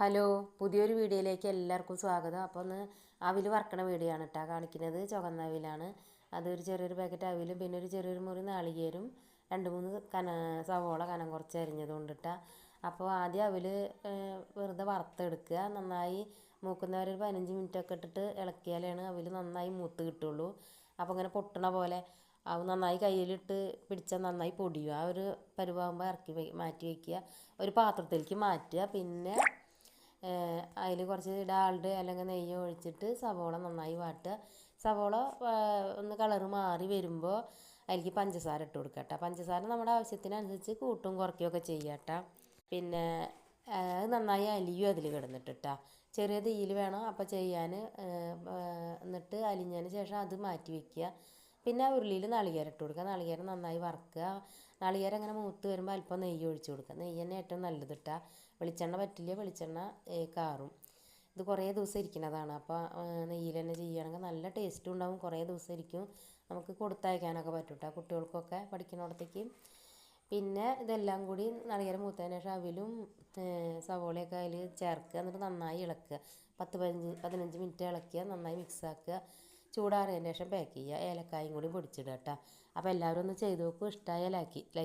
Hello പുതിയൊരു വീഡിയോയിലേക്ക് എല്ലാവർക്കും സ്വാഗതം. അപ്പോൾ ഒന്ന് അവിൽ വറക്കണ വീഡിയോ ആണ് കേട്ടോ കാണിക്കുന്നത്. ചുവന്ന അവിലാണ്. അതൊരു ചെറിയൊരു പാക്കറ്റ് അവിലും പിന്നെ ഒരു ചെറിയൊരു മുറി നാളികേരും രണ്ട് മൂന്ന് കന സവോള കനം കുറച്ച് അരിഞ്ഞതുകൊണ്ട് അപ്പോൾ ആദ്യം അവിൽ വെറുതെ വറുത്തെടുക്കുക. നന്നായി മൂക്കുന്നവരൊരു പതിനഞ്ച് മിനിറ്റ് ഒക്കെ ഇട്ടിട്ട് ഇളക്കിയാലാണ് അവിൽ നന്നായി മൂത്ത് കിട്ടുള്ളൂ. അപ്പോൾ ഇങ്ങനെ പൊട്ടണ പോലെ അവ നന്നായി കയ്യിലിട്ട് പിടിച്ചാൽ നന്നായി പൊടിയും ആ ഒരു പരുവാകുമ്പോൾ ഇറക്കി മാറ്റി വയ്ക്കുക ഒരു പാത്രത്തിലേക്ക് മാറ്റുക. പിന്നെ അതിൽ കുറച്ച് ഡാൾഡ് അല്ലെങ്കിൽ നെയ്യ് ഒഴിച്ചിട്ട് സവോള നന്നായി വാട്ടുക. സവോള ഒന്ന് കളറ് മാറി വരുമ്പോൾ അതിലേക്ക് പഞ്ചസാര ഇട്ട് കൊടുക്കുക കേട്ടോ പഞ്ചസാര നമ്മുടെ ആവശ്യത്തിനനുസരിച്ച് കൂട്ടും കുറയ്ക്കുകയൊക്കെ ചെയ്യുക കേട്ടോ പിന്നെ അത് നന്നായി അലിയും അതിൽ കിടന്നിട്ട് കേട്ടോ ചെറിയ തീയിൽ വേണം അപ്പോൾ ചെയ്യാൻ എന്നിട്ട് അലിഞ്ഞതിന് ശേഷം അത് മാറ്റി വയ്ക്കുക പിന്നെ ആ ഉരുളിയിൽ നാളികേരം ഇട്ട് കൊടുക്കുക. നാളികേരം നന്നായി വറുക്കുക. നാളികേരം അങ്ങനെ മൂത്ത് വരുമ്പോൾ അല്പം നെയ്യ് ഒഴിച്ച് കൊടുക്കുക. നെയ്യ് തന്നെ ഏറ്റവും നല്ലത് ഇട്ടാൽ വെളിച്ചെണ്ണ പറ്റില്ല വെളിച്ചെണ്ണ കാറും. ഇത് കുറേ ദിവസം ഇരിക്കുന്നതാണ്. അപ്പോൾ നെയ്യിൽ തന്നെ ചെയ്യുകയാണെങ്കിൽ നല്ല ടേസ്റ്റും ഉണ്ടാവും. കുറേ ദിവസം ഇരിക്കും. നമുക്ക് കൊടുത്തയക്കാനൊക്കെ പറ്റും കേട്ടോ കുട്ടികൾക്കൊക്കെ പഠിക്കുന്നിടത്തേക്ക്. പിന്നെ ഇതെല്ലാം കൂടി നാളികേരം മൂത്തതിന് ശേഷം അവിലും സവോളയൊക്കെ അതിൽ ചേർക്കുക. എന്നിട്ട് നന്നായി ഇളക്കുക. പത്ത് പതിനഞ്ച് പതിനഞ്ച് മിനിറ്റ് ഇളക്കുക. നന്നായി മിക്സ് ആക്കുക. ചൂടാറിയതിന് ശേഷം പാക്ക് ചെയ്യുക. ഏലക്കായും കൂടി പൊടിച്ചിടുക കേട്ടോ അപ്പോൾ എല്ലാവരും ഒന്ന് ചെയ്ത് നോക്കും. ഇഷ്ടമായ ലൈക്ക് ലൈക്ക്